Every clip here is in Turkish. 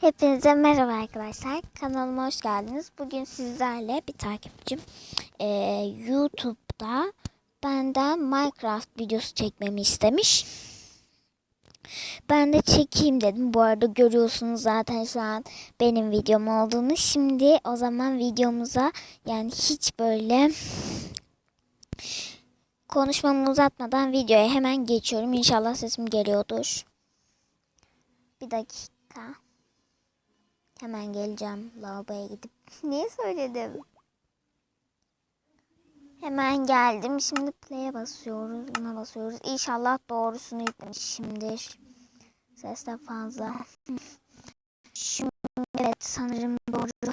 Hepinize merhaba arkadaşlar. Kanalıma hoş geldiniz. Bugün sizlerle bir takipçim eee, YouTube'da benden Minecraft videosu çekmemi istemiş. Ben de çekeyim dedim. Bu arada görüyorsunuz zaten şu an benim videom olduğunu. Şimdi o zaman videomuza yani hiç böyle konuşmamı uzatmadan videoya hemen geçiyorum. İnşallah sesim geliyordur. Bir dakika. Hemen geleceğim lavaboya gidip. Niye söyledim? Hemen geldim. Şimdi play'e basıyoruz. Buna basıyoruz. İnşallah doğrusunu yüklemişimdir. Ses de fazla. Şimdi evet sanırım doğru.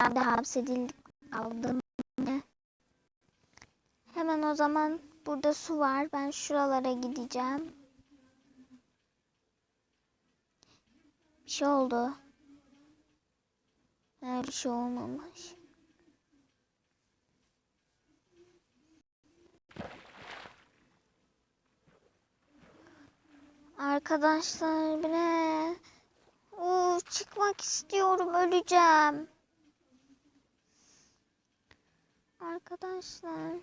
Ben de hapsedildik. Aldım. yine. Hemen o zaman burada su var. Ben şuralara gideceğim. Bir şey oldu. Hayır bir şey olmamış. Arkadaşlar ne? Uf, çıkmak istiyorum öleceğim. Arkadaşlar.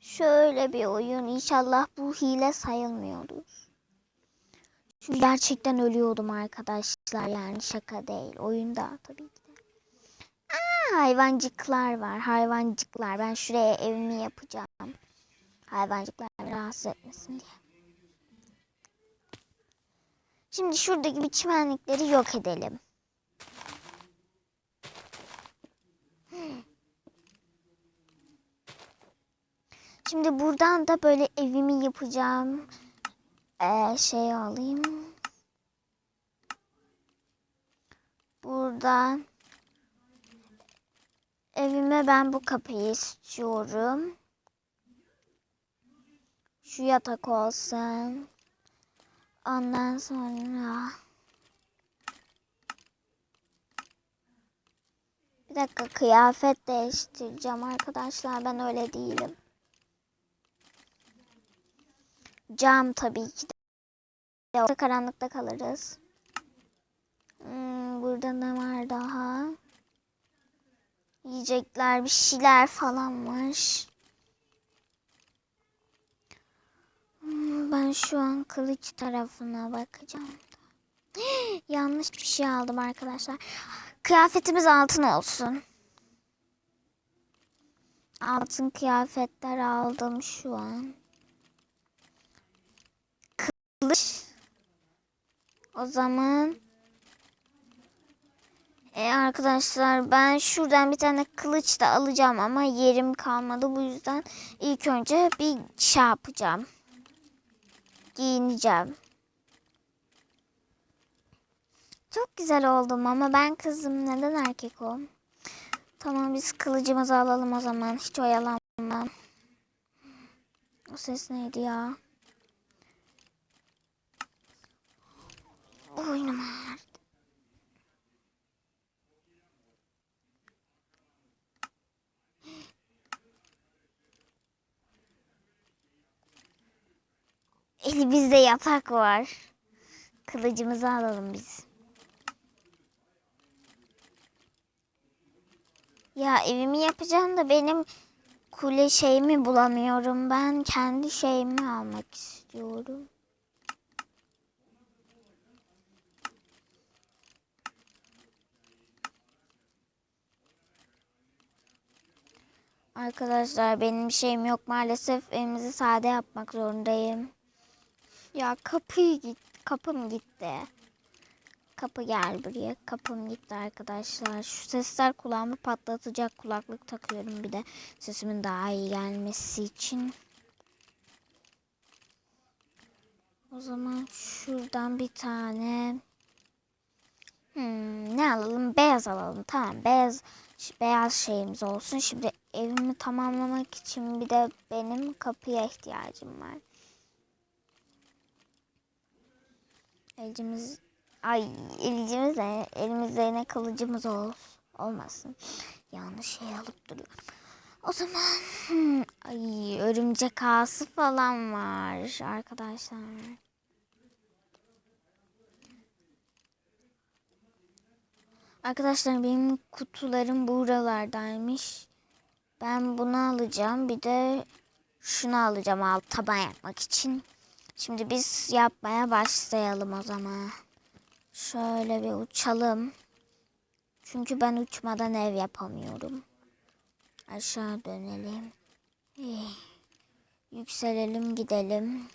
Şöyle bir oyun. İnşallah bu hile sayılmıyordur. Çünkü gerçekten ölüyordum arkadaşlar yani şaka değil. Oyunda tabii ki de. Aa, hayvancıklar var. Hayvancıklar. Ben şuraya evimi yapacağım. Hayvancıklar rahatsız etmesin diye. Şimdi şuradaki bir çimenlikleri yok edelim. Şimdi buradan da böyle evimi yapacağım. Ee, şey alayım. Buradan evime ben bu kapıyı istiyorum. Şu yatak olsun. Ondan sonra bir dakika kıyafet değiştireceğim arkadaşlar. Ben öyle değilim. Cam tabii ki de. Yoksa karanlıkta kalırız. Hmm, burada ne var daha? Yiyecekler, bir şeyler falan var. Hmm, Ben şu an kılıç tarafına bakacağım. Yanlış bir şey aldım arkadaşlar. Kıyafetimiz altın olsun. Altın kıyafetler aldım şu an. Kılıç. O zaman e arkadaşlar ben şuradan bir tane kılıç da alacağım ama yerim kalmadı. Bu yüzden ilk önce bir şey yapacağım. Giyineceğim. Çok güzel oldum ama ben kızım. Neden erkek o? Tamam biz kılıcımızı alalım o zaman. Hiç oyalanmam. O ses neydi ya? Boynum ağrıdı. Elimizde yatak var. Kılıcımızı alalım biz. Ya evimi yapacağım da benim kule şeyimi bulamıyorum. Ben kendi şeyimi almak istiyorum. Arkadaşlar benim bir şeyim yok maalesef evimizi sade yapmak zorundayım. Ya kapıyı git, kapım gitti. Kapı gel buraya. Kapım gitti arkadaşlar. Şu sesler kulağımı patlatacak. Kulaklık takıyorum bir de sesimin daha iyi gelmesi için. O zaman şuradan bir tane hmm, ne alalım? Beyaz alalım. Tamam beyaz beyaz şeyimiz olsun. Şimdi evimi tamamlamak için bir de benim kapıya ihtiyacım var. Elcimiz ay elcimiz ne? Elimizde yine kılıcımız ol, olmasın. Yanlış şey alıp duruyorum. O zaman hmm, ay örümcek ağası falan var arkadaşlar. Arkadaşlar benim kutularım buralardaymış. Ben bunu alacağım. Bir de şunu alacağım alt taban yapmak için. Şimdi biz yapmaya başlayalım o zaman. Şöyle bir uçalım. Çünkü ben uçmadan ev yapamıyorum. Aşağı dönelim. Eh, Yükselelim gidelim.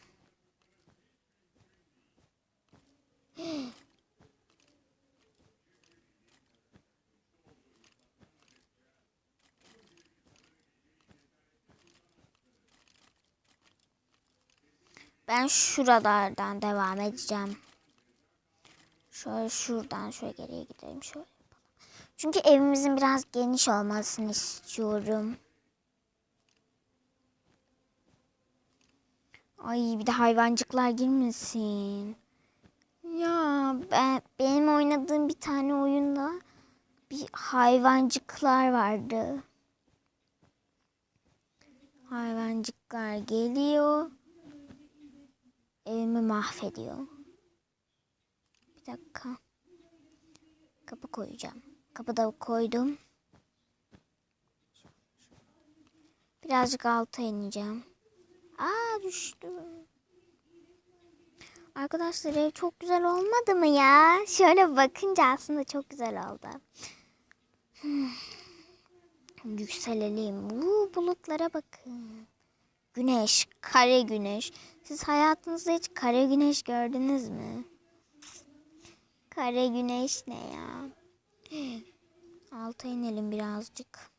Ben şuralardan devam edeceğim. Şöyle şuradan şöyle geriye gidelim şöyle. Çünkü evimizin biraz geniş olmasını istiyorum. Ay bir de hayvancıklar girmesin. Ya ben benim oynadığım bir tane oyunda bir hayvancıklar vardı. Hayvancıklar geliyor. Evimi mahvediyor. Bir dakika. Kapı koyacağım. Kapıda koydum. Birazcık alta ineceğim. Aa düştü. Arkadaşlar ev çok güzel olmadı mı ya? Şöyle bakınca aslında çok güzel oldu. Hmm. Yükselelim. Uuu, bulutlara bakın. Güneş, kare güneş. Siz hayatınızda hiç kare güneş gördünüz mü? Kare güneş ne ya? Alta inelim birazcık.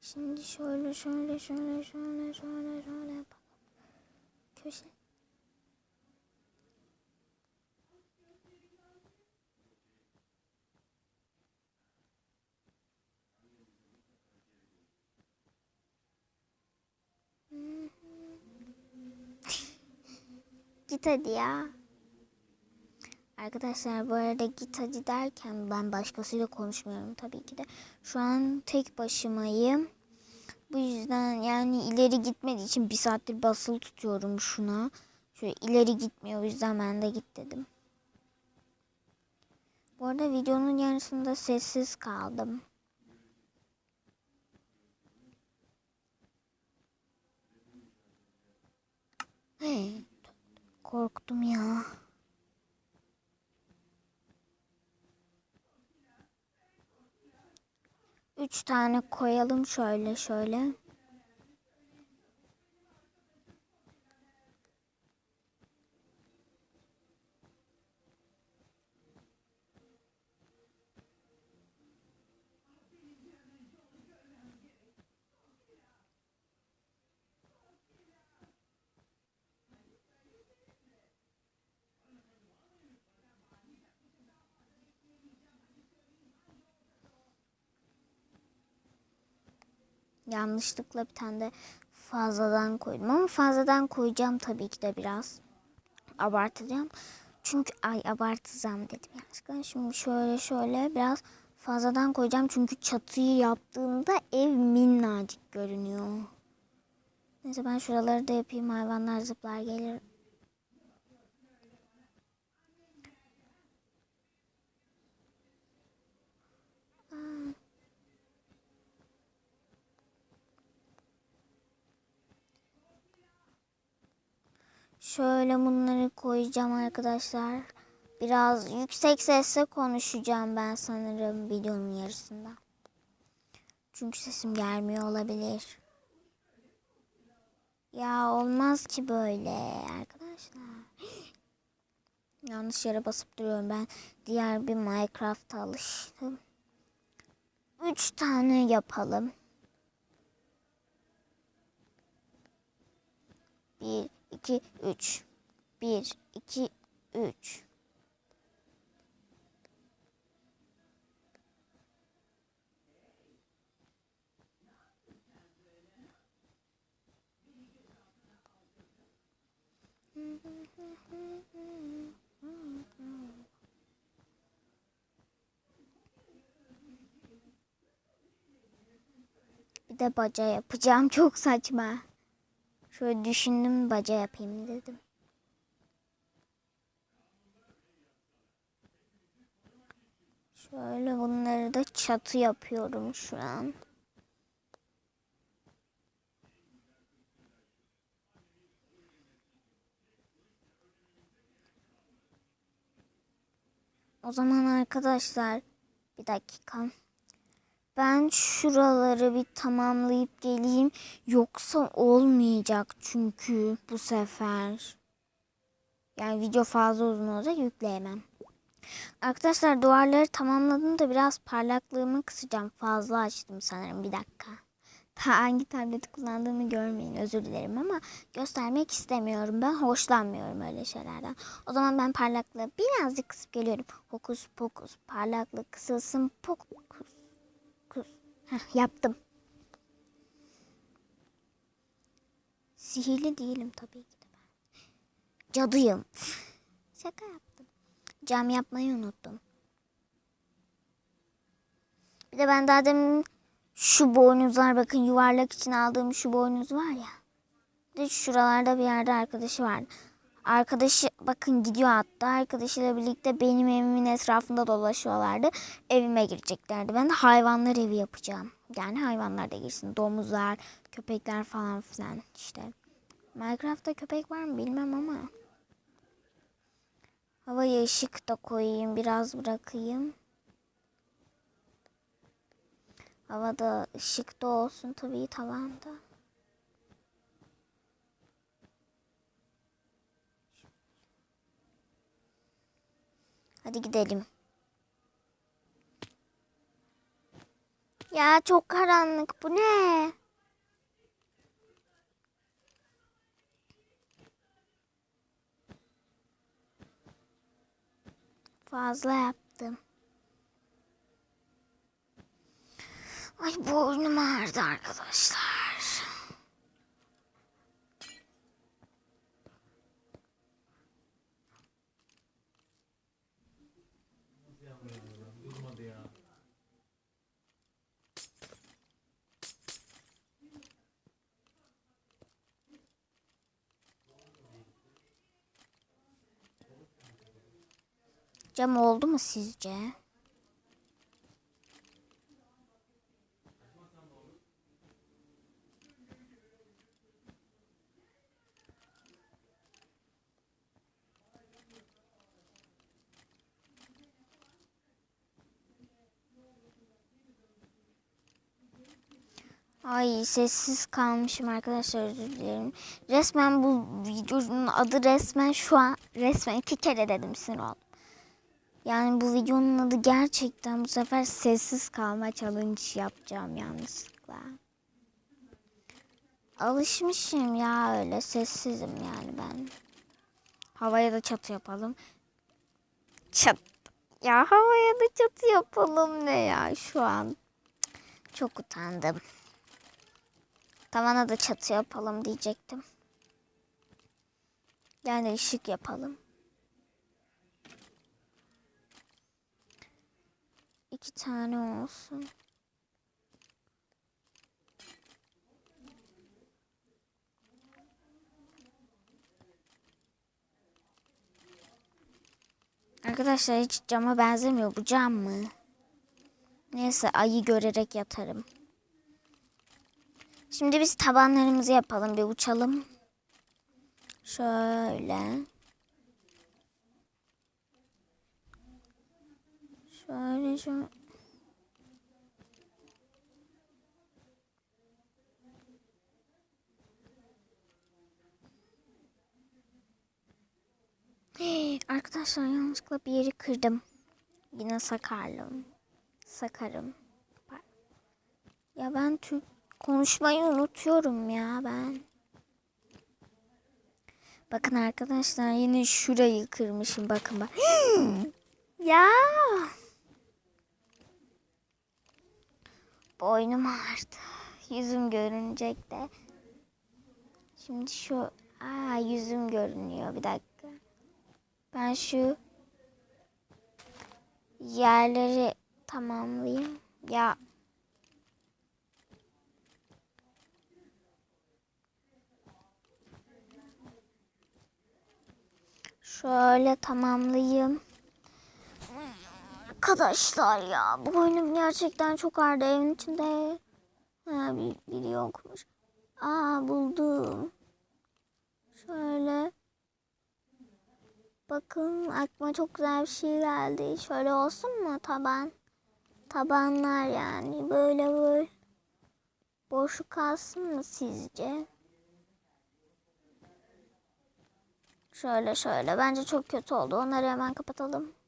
Şimdi şöyle şöyle şöyle şöyle şöyle şöyle yapalım. Köşe. Git hadi ya. Arkadaşlar bu arada git hadi derken ben başkasıyla konuşmuyorum tabii ki de. Şu an tek başımayım. Bu yüzden yani ileri gitmediği için bir saattir basılı tutuyorum şuna. Şöyle ileri gitmiyor o yüzden ben de git dedim. Bu arada videonun yarısında sessiz kaldım. Korktum ya. Üç tane koyalım şöyle şöyle. Yanlışlıkla bir tane de fazladan koydum ama fazladan koyacağım tabii ki de biraz. Abartacağım. Çünkü ay abartacağım dedim yanlışlıkla. Şimdi şöyle şöyle biraz fazladan koyacağım. Çünkü çatıyı yaptığımda ev minnacık görünüyor. Neyse ben şuraları da yapayım. Hayvanlar zıplar gelir. Şöyle bunları koyacağım arkadaşlar. Biraz yüksek sesle konuşacağım ben sanırım videonun yarısında. Çünkü sesim gelmiyor olabilir. Ya olmaz ki böyle arkadaşlar. Yanlış yere basıp duruyorum ben. Diğer bir Minecraft'a alıştım. Üç tane yapalım. Bir, 2, 3. 1, 2, 3. Bir de baca yapacağım çok saçma. Şöyle düşündüm baca yapayım dedim. Şöyle bunları da çatı yapıyorum şu an. O zaman arkadaşlar bir dakika. Ben şuraları bir tamamlayıp geleyim. Yoksa olmayacak çünkü bu sefer. Yani video fazla uzun olacak yükleyemem. Arkadaşlar duvarları tamamladım da biraz parlaklığımı kısacağım. Fazla açtım sanırım bir dakika. Ta hangi tableti kullandığımı görmeyin özür dilerim ama göstermek istemiyorum. Ben hoşlanmıyorum öyle şeylerden. O zaman ben parlaklığı birazcık kısıp geliyorum. Hokus pokus parlaklık kısılsın pokus. Heh, yaptım. Sihirli değilim tabii ki de ben. Cadıyım. Şaka yaptım. Cam yapmayı unuttum. Bir de ben daha demin şu boynuzlar bakın yuvarlak için aldığım şu boynuz var ya. Bir de şuralarda bir yerde arkadaşı vardı. Arkadaşı bakın gidiyor hatta arkadaşıyla birlikte benim evimin etrafında dolaşıyorlardı. Evime gireceklerdi. Ben de hayvanlar evi yapacağım. Yani hayvanlar da girsin. Domuzlar, köpekler falan filan işte. Minecraft'ta köpek var mı bilmem ama. Havaya ışık da koyayım. Biraz bırakayım. Havada ışık da olsun tabii tavanda. Hadi gidelim. Ya çok karanlık. Bu ne? Fazla yaptım. Ay boynum ağrıdı arkadaşlar. Cam oldu mu sizce? Ay sessiz kalmışım arkadaşlar özür dilerim. Resmen bu videonun adı resmen şu an resmen iki kere dedim sinir oldum. Yani bu videonun adı gerçekten bu sefer sessiz kalma challenge yapacağım yanlışlıkla. Alışmışım ya öyle sessizim yani ben. Havaya da çatı yapalım. Çat. Ya havaya da çatı yapalım ne ya şu an. Çok utandım. Tavana da çatı yapalım diyecektim. Yani ışık yapalım. İki tane olsun. Arkadaşlar hiç cama benzemiyor. Bu cam mı? Neyse ayı görerek yatarım. Şimdi biz tabanlarımızı yapalım. Bir uçalım. Şöyle. Şöyle şöyle. Arkadaşlar yanlışlıkla bir yeri kırdım. Yine sakarlım. Sakarım. Ya ben Türk konuşmayı unutuyorum ya ben. Bakın arkadaşlar yine şurayı kırmışım. Bakın bak. ya. Boynum ağrıdı. Yüzüm görünecek de. Şimdi şu aa yüzüm görünüyor bir dakika. Ben şu yerleri tamamlayayım. Ya Şöyle tamamlayayım. Arkadaşlar ya bu oyunum gerçekten çok ağırdı. Evin içinde ha, bir, biri yokmuş. Aa buldum. Şöyle. Bakın aklıma çok güzel bir şey geldi. Şöyle olsun mu taban? Tabanlar yani böyle böyle. Boşluk kalsın mı sizce? Şöyle şöyle. Bence çok kötü oldu. Onları hemen kapatalım.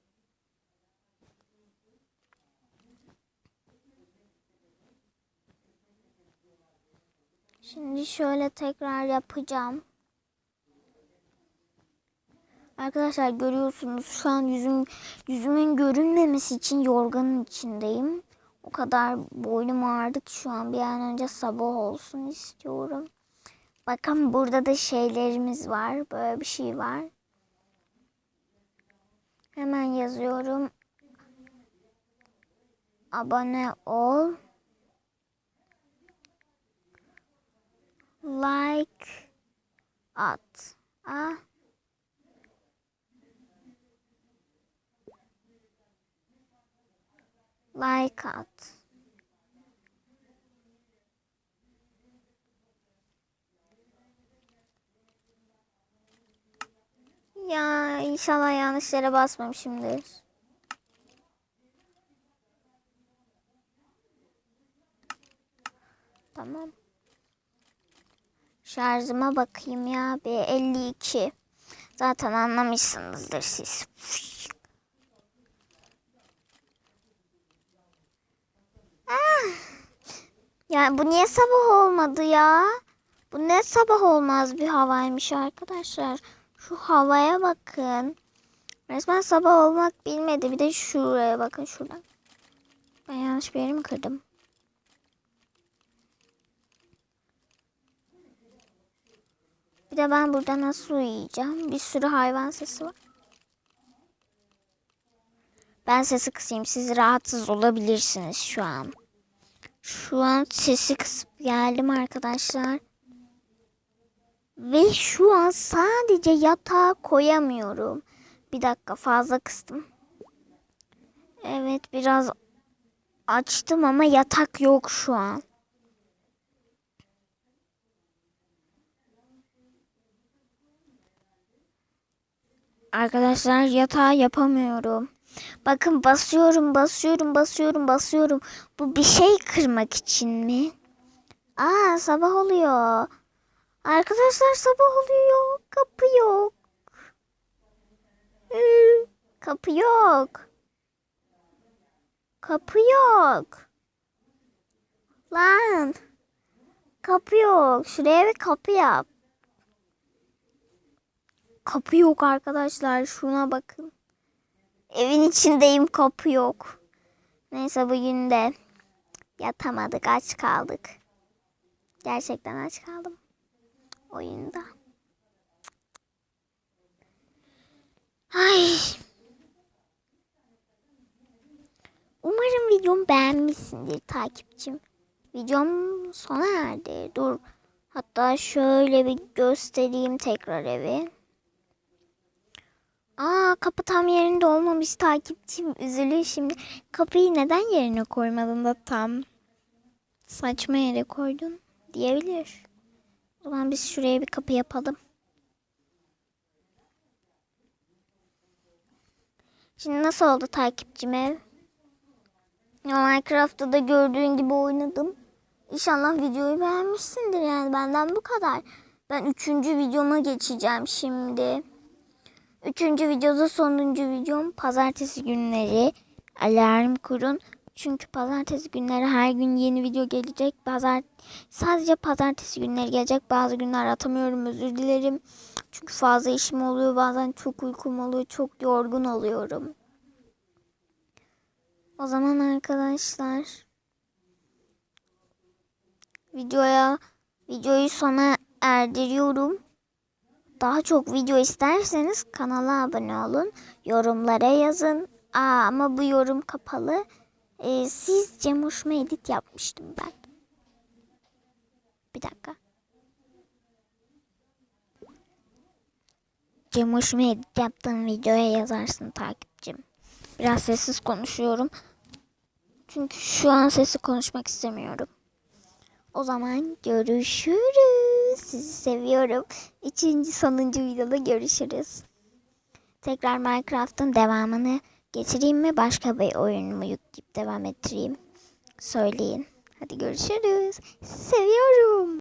Şimdi şöyle tekrar yapacağım. Arkadaşlar görüyorsunuz şu an yüzüm yüzümün görünmemesi için yorganın içindeyim. O kadar boynum ağrıdı ki şu an bir an önce sabah olsun istiyorum. Bakın burada da şeylerimiz var. Böyle bir şey var. Hemen yazıyorum. Abone ol. Like at. Ah. Like at. Ya inşallah yanlış yere basmamışımdır. Tamam. Şarjıma bakayım ya. Bir 52. Zaten anlamışsınızdır siz. Ah. Ya bu niye sabah olmadı ya? Bu ne sabah olmaz bir havaymış arkadaşlar. Şu havaya bakın. Resmen sabah olmak bilmedi. Bir de şuraya bakın şuradan. Ben yanlış bir yeri mi kırdım? Bir de ben burada nasıl uyuyacağım? Bir sürü hayvan sesi var. Ben sesi kısayım. Siz rahatsız olabilirsiniz şu an. Şu an sesi kısıp geldim arkadaşlar. Ve şu an sadece yatağa koyamıyorum. Bir dakika fazla kıstım. Evet biraz açtım ama yatak yok şu an. Arkadaşlar yatağı yapamıyorum. Bakın basıyorum, basıyorum, basıyorum, basıyorum. Bu bir şey kırmak için mi? Aa sabah oluyor. Arkadaşlar sabah oluyor. Kapı yok. Kapı yok. Kapı yok. Lan. Kapı yok. Şuraya bir kapı yap. Kapı yok arkadaşlar. Şuna bakın. Evin içindeyim kapı yok. Neyse bugün de yatamadık aç kaldık. Gerçekten aç kaldım. Oyunda. Ay. Umarım videomu beğenmişsindir takipçim. Videom sona erdi. Dur. Hatta şöyle bir göstereyim tekrar evi. Aa kapı tam yerinde olmamış takipçim üzülüyor şimdi. Kapıyı neden yerine koymadın da tam saçma yere koydun diyebilir. O zaman biz şuraya bir kapı yapalım. Şimdi nasıl oldu takipçim ev? Minecraft'ta da gördüğün gibi oynadım. İnşallah videoyu beğenmişsindir yani benden bu kadar. Ben üçüncü videoma geçeceğim şimdi. Üçüncü videoda sonuncu videom pazartesi günleri alarm kurun. Çünkü pazartesi günleri her gün yeni video gelecek. Pazar sadece pazartesi günleri gelecek. Bazı günler atamıyorum özür dilerim. Çünkü fazla işim oluyor. Bazen çok uykum oluyor. Çok yorgun oluyorum. O zaman arkadaşlar videoya videoyu sona erdiriyorum. Daha çok video isterseniz kanala abone olun. Yorumlara yazın. Aa, ama bu yorum kapalı. Ee, sizce hoşuma edit yapmıştım ben. Bir dakika. Cemoş'umu edit yaptığım videoya yazarsın takipçim. Biraz sessiz konuşuyorum. Çünkü şu an sesli konuşmak istemiyorum. O zaman görüşürüz. Sizi seviyorum. Üçüncü sonuncu videoda görüşürüz. Tekrar Minecraft'ın devamını getireyim mi? Başka bir oyun mu devam ettireyim? Söyleyin. Hadi görüşürüz. Seviyorum.